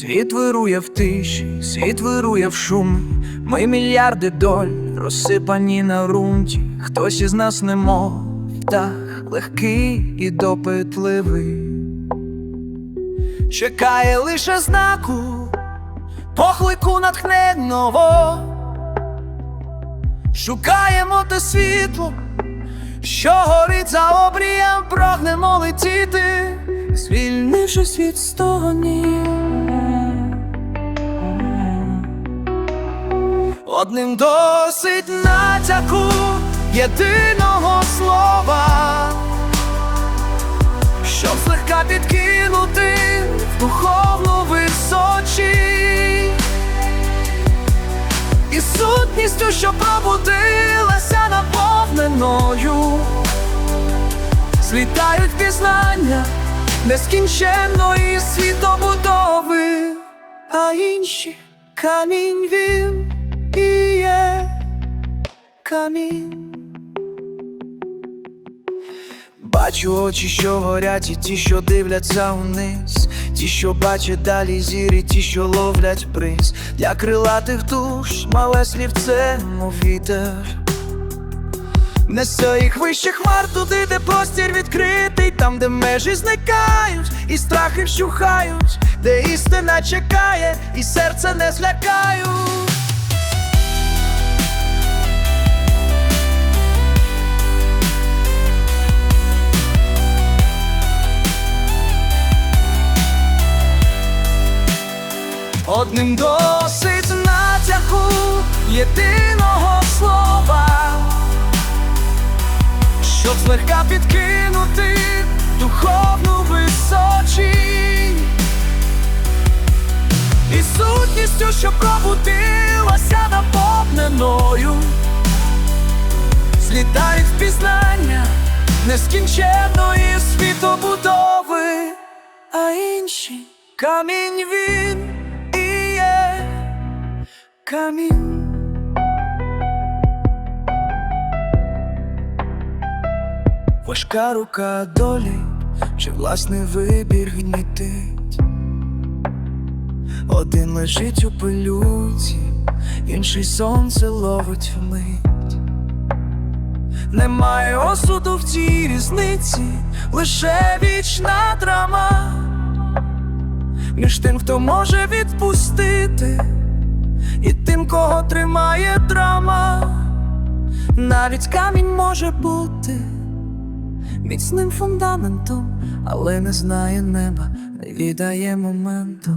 Світ вирує в тиші, світ вирує в шумі. Ми мільярди доль розсипані на ґрунті. Хтось із нас немов птах легкий і допитливий. Чекає лише знаку, поклику натхненного. Шукаємо те світло, що горить за обрієм, прагнемо летіти, звільнившись від стогонів. Одним досить натяку єдиного слова, щоб злегка підкинути в духовну височі і сутністю, що пробудилася наповненою, злітають пізнання нескінченної світобудови, а інші камінь він і є камінь. Бачу очі, що горять, і ті, що дивляться вниз, ті, що бачать далі зірі, ті, що ловлять бриз. Для крилатих душ мале слівце, мов вітер. Несе їх вище хмар туди, де простір відкритий, там, де межі зникають, і страхи вщухають, де істина чекає, і серце не злякають. Одним досить натяку єдиного слова, щоб злегка підкинути духовну височі і сутністю, що пробудилася наповненою, злітають в пізнання нескінченної світобудови, а інші камінь він камінь. Важка рука долі, чи власний вибір гнітить. Один лежить у пилюці, інший сонце ловить вмить. Немає осуду в цій різниці, лише вічна драма. Між тим, хто може відпустити, тримає драма. Навіть камінь може бути міцним фундаментом, але не знає неба, не віддає моменту.